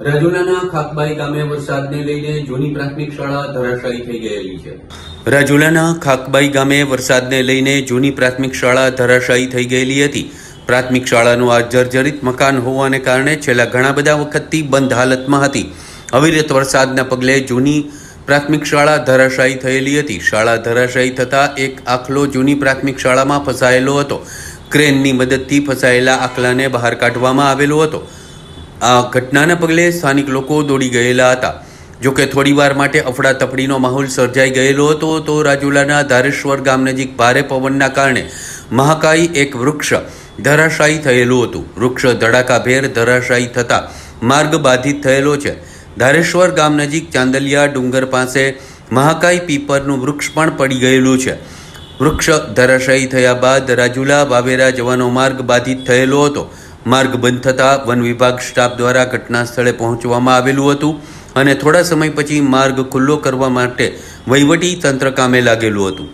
રાજુલાના ખાકબાઈ ગામે વરસાદને લઈને જૂની પ્રાથમિક શાળા ધરાશાયી થઈ ગયેલી રાજુલાના ખાકબાઈ ગામે વરસાદને લઈને જૂની પ્રાથમિક શાળા ધરાશાયી થઈ ગયેલી હતી. પ્રાથમિક શાળાનું આ જર્જરિત મકાન હોવાને કારણે છેલ્લા ઘણા બધા વખતથી બંધ હાલતમાં હતી. અવિરત વરસાદના પગલે જૂની પ્રાથમિક શાળા ધરાશાયી થયેલી હતી. શાળા ધરાશાયી થતાં એક આખલો જૂની પ્રાથમિક શાળામાં ફસાયેલો હતો. ક્રેનની મદદથી ફસાયેલા આખલાને બહાર કાઢવામાં આવેલો હતો. આ ઘટનાના પગલે સ્થાનિક લોકો દોડી ગયેલા હતા. જોકે થોડીવાર માટે અફડાતફડીનો માહોલ સર્જાઈ ગયેલો હતો, તો રાજુલાના ધારેશ્વર ગામ નજીક ભારે પવનના કારણે મહાકાય એક વૃક્ષ ધરાશાયી થયેલું હતું. વૃક્ષ ધડાકાભેર ધરાશાયી થતાં માર્ગ બાધિત થયેલો છે. ધારેશ્વર ગામ નજીક ચાંદલિયા ડુંગર પાસે મહાકાય પીપરનું વૃક્ષ પણ પડી ગયેલું છે. વૃક્ષ ધરાશાયી થયા બાદ રાજુલા વાવેરા જવાનો માર્ગ બાધિત થયેલો હતો. માર્ગ બંધ થતાં વન વિભાગ સ્ટાફ દ્વારા ઘટના સ્થળે પહોંચવામાં આવેલું હતું અને થોડા સમય પછી માર્ગ ખુલ્લો કરવા માટે વહીવટી તંત્ર કામે લાગેલું હતું.